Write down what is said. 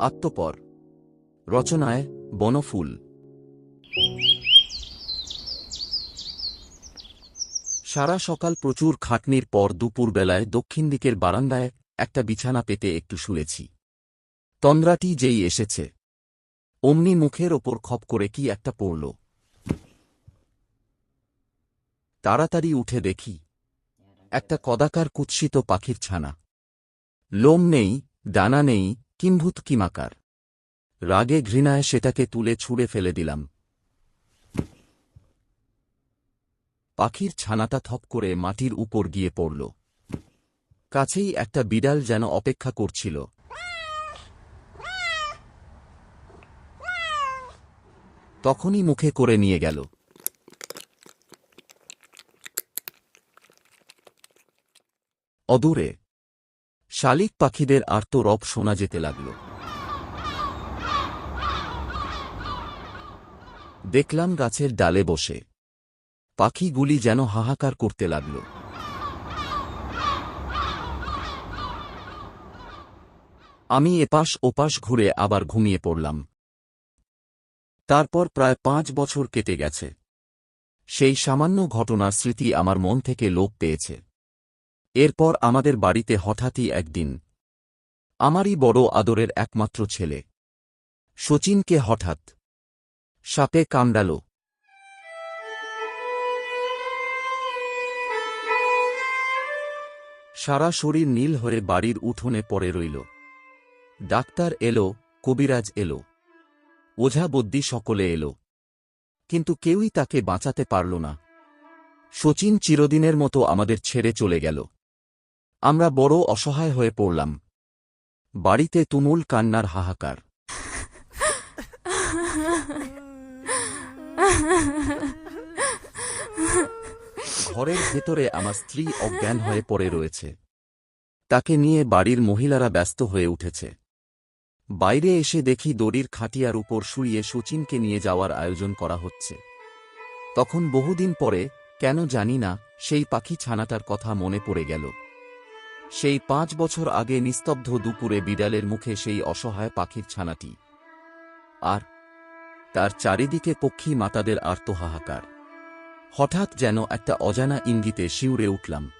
আত্মপর। রচনায় বনফুল। সারা সকাল প্রচুর খাটনির পর দুপুরবেলায় দক্ষিণ দিকের বারান্দায় একটা বিছানা পেতে একটু শুয়েছি তন্দ্রাটি যেই এসেছে। অমনি মুখের ওপর খপ করে কি একটা পড়ল। তাড়াতাড়ি উঠে দেখি, একটা কদাকার কুৎসিত পাখির ছানা। লোম নেই, ডানা নেই কিম্ভূত কিমাকার। রাগে ঘৃণায় সেটাকে তুলে ছুঁড়ে ফেলে দিলাম। পাখির ছানাটা থপ করে মাটির উপর গিয়ে পড়ল। কাছেই একটা বিড়াল যেন অপেক্ষা করছিল। তখনই মুখে করে নিয়ে গেল। অদূরে শালিক পাখিদের আর্ত রব শোনা যেতে লাগল। দেখলাম গাছের ডালে বসে। পাখিগুলি যেন হাহাকার করতে লাগল। আমি এপাশ ওপাশ ঘুরে আবার ঘুমিয়ে পড়লাম। তারপর প্রায় পাঁচ বছর কেটে গেছে। সেই সামান্য ঘটনার স্মৃতি আমার মন থেকে লোপ পেয়েছে। এরপর আমাদের বাড়িতে হঠাৎই একদিন আমারই বড় আদরের একমাত্র ছেলে। শচীনকে হঠাৎ সাপে কামড়াল। সারা শরীর নীল হয়ে বাড়ির উঠোনে পড়ে রইল। ডাক্তার এলো, কবিরাজ এলো। ওঝা বদ্যি সকলে এলো। কিন্তু কেউই তাকে বাঁচাতে পারল না। শচীন চিরদিনের মতো আমাদের ছেড়ে চলে গেল। আমরা বড় অসহায় হয়ে পড়লাম। বাড়িতে তুমুল কান্নার হাহাকার। ঘরের ভেতরে আমার স্ত্রী অজ্ঞান হয়ে পড়ে রয়েছে। তাকে নিয়ে বাড়ির মহিলারা ব্যস্ত হয়ে উঠেছে। বাইরে এসে দেখি দড়ির খাটিয়ার উপর শুইয়ে শচীনকে নিয়ে যাওয়ার আয়োজন করা হচ্ছে। তখন বহুদিন পরে, কেন জানি না, সেই পাখি ছানাটার কথা মনে পড়ে গেল। সেই পাঁচ বছর আগে নিস্তব্ধ দুপুরে বিড়ালের মুখে সেই অসহায় পাখির ছানাটি। আর তার চারিদিকে পক্ষী মাতাদের আর্তহাহাকার। হঠাৎ যেন একটা অজানা ইঙ্গিতে শিউরে উঠলাম।